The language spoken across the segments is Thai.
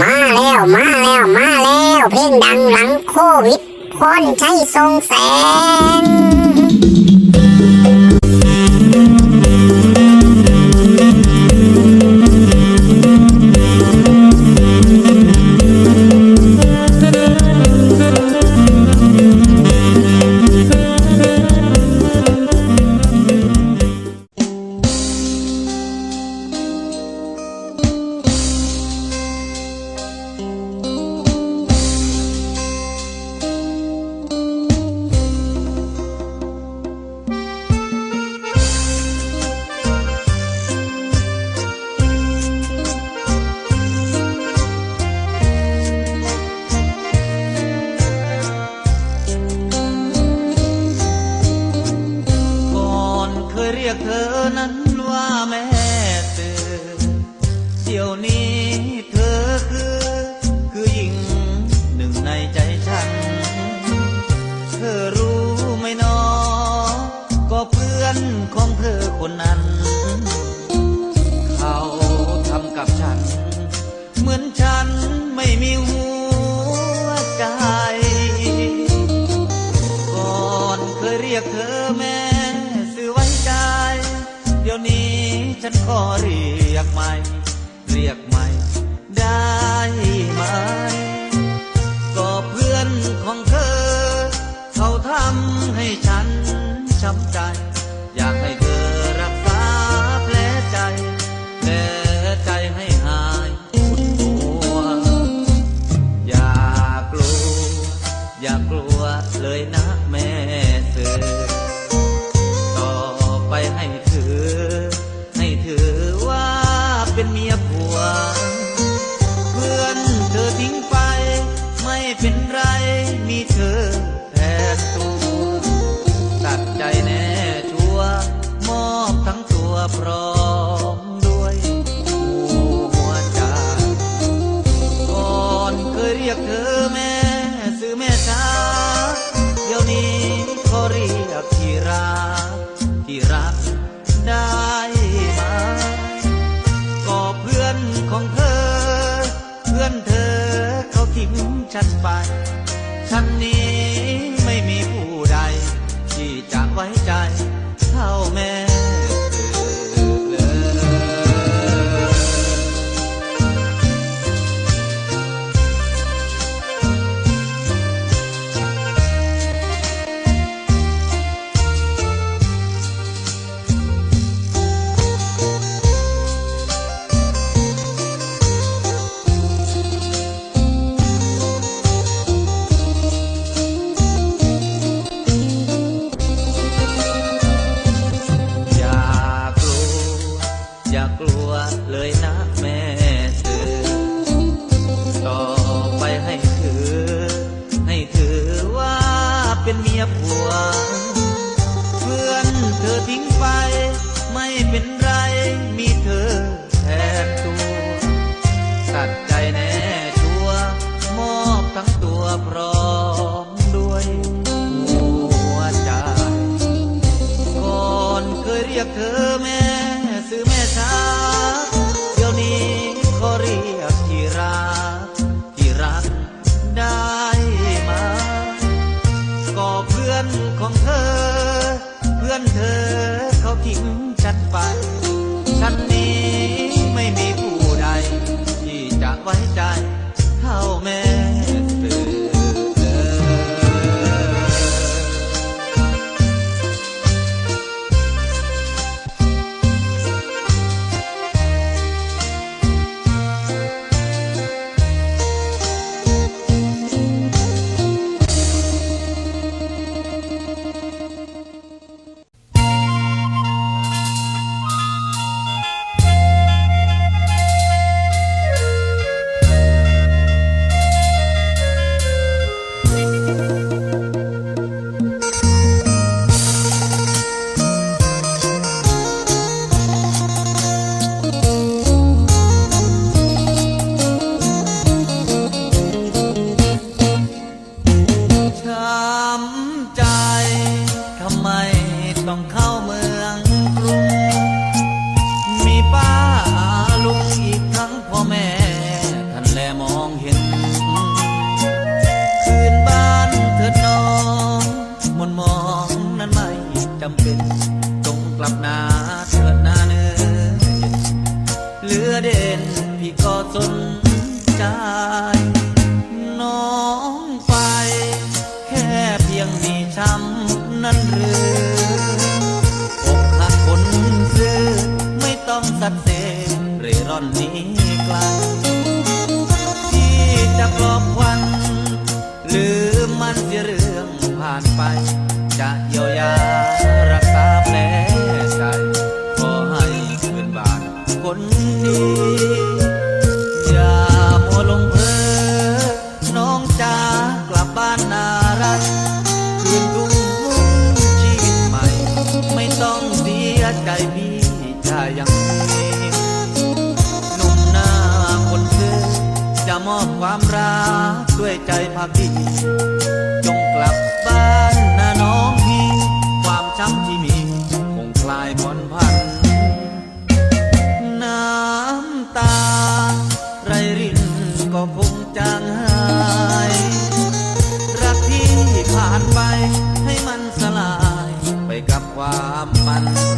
มาแล้วมาแล้วมาแล้วเพลงดังหลังโควิดพรใช้ทรงแสง abandonan ก็เรียกใหม่ ฉันไป ฉันนี้ไม่มีผู้ใด ที่จะไว้ใจ เท่าแม่ จะเยียวยารักษาแผลใจ ขอให้คืนบานคนดี อย่ามัวลงเพอน้องจ๋ากลับบ้านนารักคืนรุ่งมุ่งชีวิตใหม่ ไม่ต้องเสียใจพี่ถ้ายังมีหนุ่มหน้าคนซื้อจะมอบความรักด้วยใจพักดีจงกลับบ้าน ช้ำที่มีคงคลายผ่อนพัน น้ำตา ไรรินก็คงจางหาย รักที่ผ่านไปให้มันสลายไปกับความมัน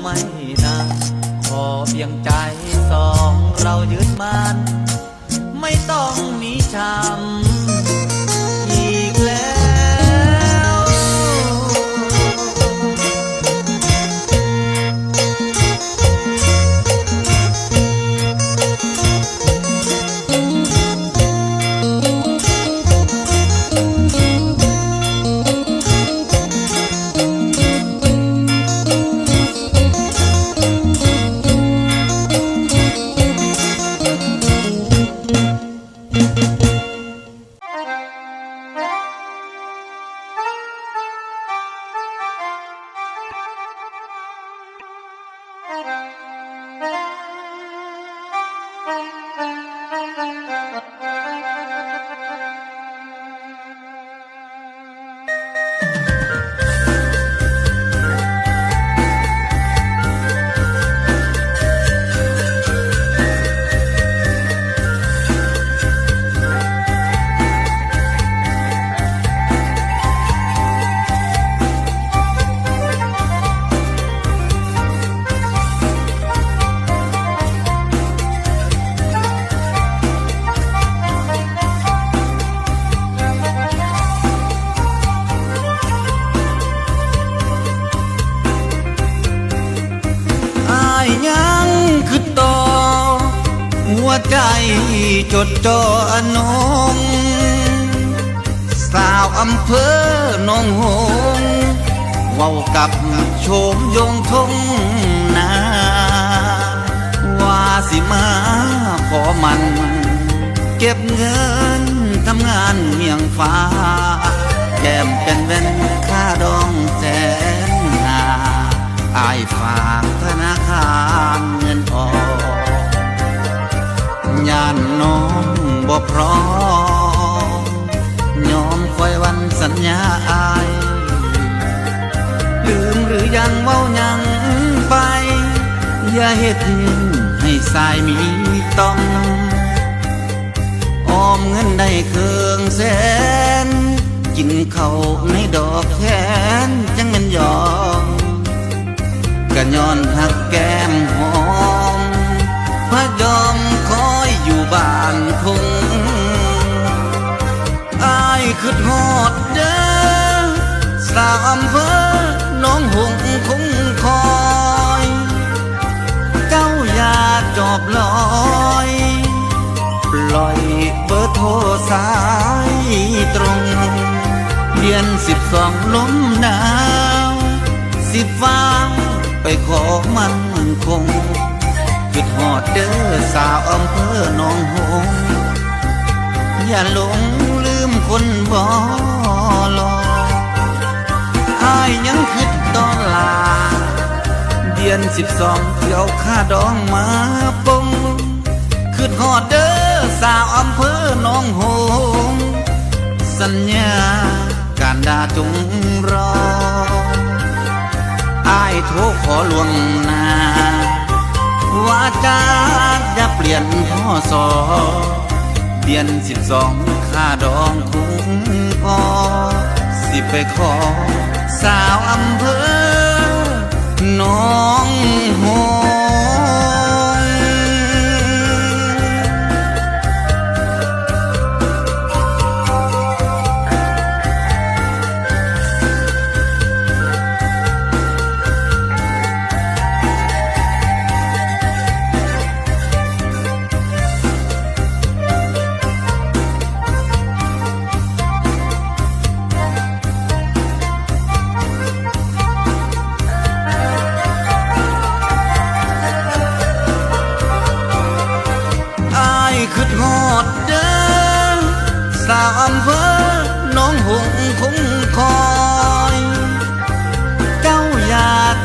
ไม่นานขอเพียงใจสองเรายึดมันไม่ต้องมีช้ำ ใจจดจ่ออนงสาวอำเภอหนองหงเว้ากับโฉมยงทงนาว่าสิมาขอมัน เก็บเงินทำงานเมียงฟ้า แก้มเป็นเว้นค่าดองแสนหาอายฝากธนาคารเงิน ยานน้องบ่พร้อมยอมคอยวันสัญญาอาย ลืมหรือยังเว้ายังไป อย่าเฮ็ดให้สายมีต้องออมเงินได้เครื่องแสน กินเขาในดอกแขนจังมันยอมก็ย้อนหักแก้มหอมพระยอมคอ อยู่บ้านทุ่งอายคือหอดเด้อสาวอำเภอน้องหงคงคอย เจ้าอย่าจอบลอยปล่อยเบอร์โทรสายตรง เดือนสิบสองล้มหนาว สิบฟ้าไปขอมัน เด้อสาวอำเภอหนองหงอย่าหลงลืมคนบ่หลออายยังคิดตอนลา เดือนสิบสองเที่ยวค่าดองมาปงคือหอดเด้อสาวอำเภอหนองหงสัญญาการดาจงรออายโทรขอลวงนา ว่าจาอย่าเปลี่ยนพ่อสอเดือนสิบสองค่าดองคงพอสิไปขอ สาวอำเภอน้องหง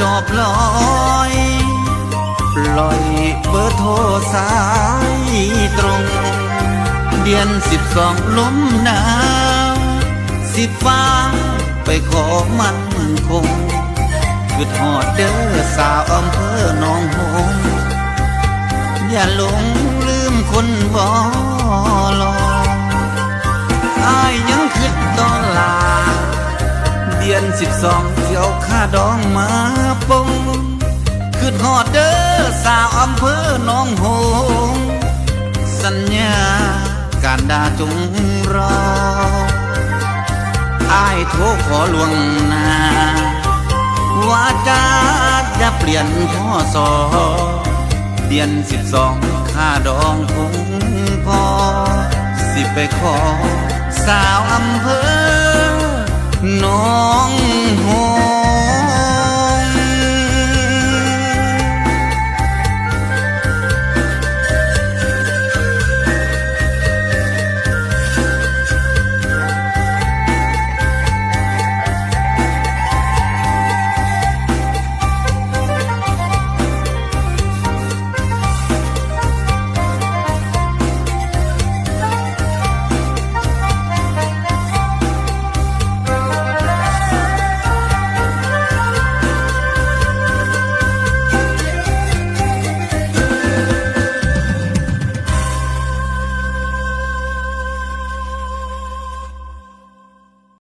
จอบลอยปล่อยเบอร์โทรสายตรง เดือนสิบสองล้มหนาวสิฟ้าไปขอมันคงคือทอดเด้อสาวอำเภอหนองหงอย่าหลงลืมคนบ่หลอ สิบสองเที่ยวค่าดองมาปงคือหอดเด้อสาวอำเภอหนองหงสัญญาการดาจงรออายโทรขอลวงนาว่าจาอย่าเปลี่ยนพ่อสอเดือนสิบสองค่าดองคงพอสิไปขอสาวอำเภอ น้องหัว